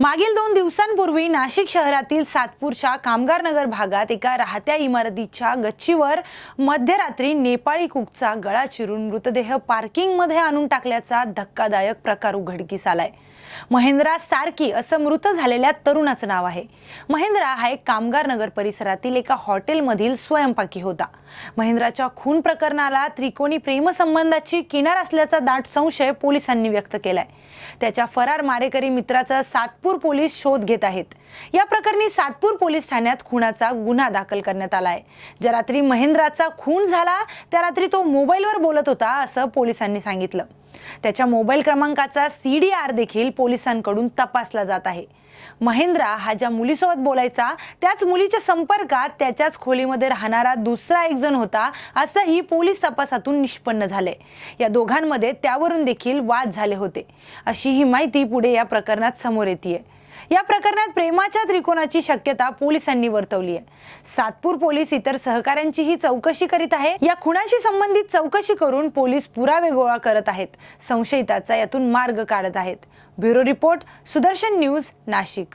मागील दोन दिवसांपूर्वी नाशिक शहरातील सातपूरच्या कामगार नगर भागात एका राहत्या इमारतीच्या गच्चीवर मध्यरात्री नेपाळी कुकचा गळा चिरून मृतदेह पार्किंगमध्ये आणून टाकल्याचा धक्कादायक प्रकार उघडकीस आलाय. महेंद्रा सारकी असं मृत झालेल्या तरुणाचं नाव आहे. महेंद्रा हा एक कामगार नगर परिसरातील एका हॉटेलमधील स्वयंपाकी होता. महेंद्राच्या खून प्रकरणाला त्रिकोणी प्रेमसंबंधाची किनार असल्याचा दाट संशय पोलिसांनी व्यक्त केलाय. त्याच्या फरार मारेकरी मित्राचा सातपूर पोलीस शोध घेत आहेत. या प्रकरणी सातपूर पोलीस ठाण्यात खुनाचा गुन्हा दाखल करण्यात आलाय. ज्या रात्री महेंद्राचा खून झाला त्या रात्री तो मोबाईलवर बोलत होता असं पोलिसांनी सांगितलं. त्याच्या मोबाईल क्रमांकाचा सी डी आर देखील पोलिसांकडून तपासला जात आहे. महेंद्रा हा ज्या मुलीसोबत बोलायचा त्याच मुलीच्या संपर्कात त्याच्याच खोलीमध्ये राहणारा दुसरा एक जण होता असंही पोलीस तपासातून निष्पन्न झाले. या दोघांमध्ये त्यावरून देखील वाद झाले होते. अशी ही माहिती पुढे या प्रकरणात समोर येते या प्रकरणात प्रेमाच्या त्रिकोणाची शक्यता पोलिसांनी वर्तवली आहे. सातपूर पोलीस इतर सहकाऱ्यांचीही चौकशी करीत आहे या खुनाशी संबंधित चौकशी करून पोलीस पुरावे गोळा करत आहेत. संशयिताचा यातून मार्ग काढत आहेत. Bureau report Sudarshan news Nashik.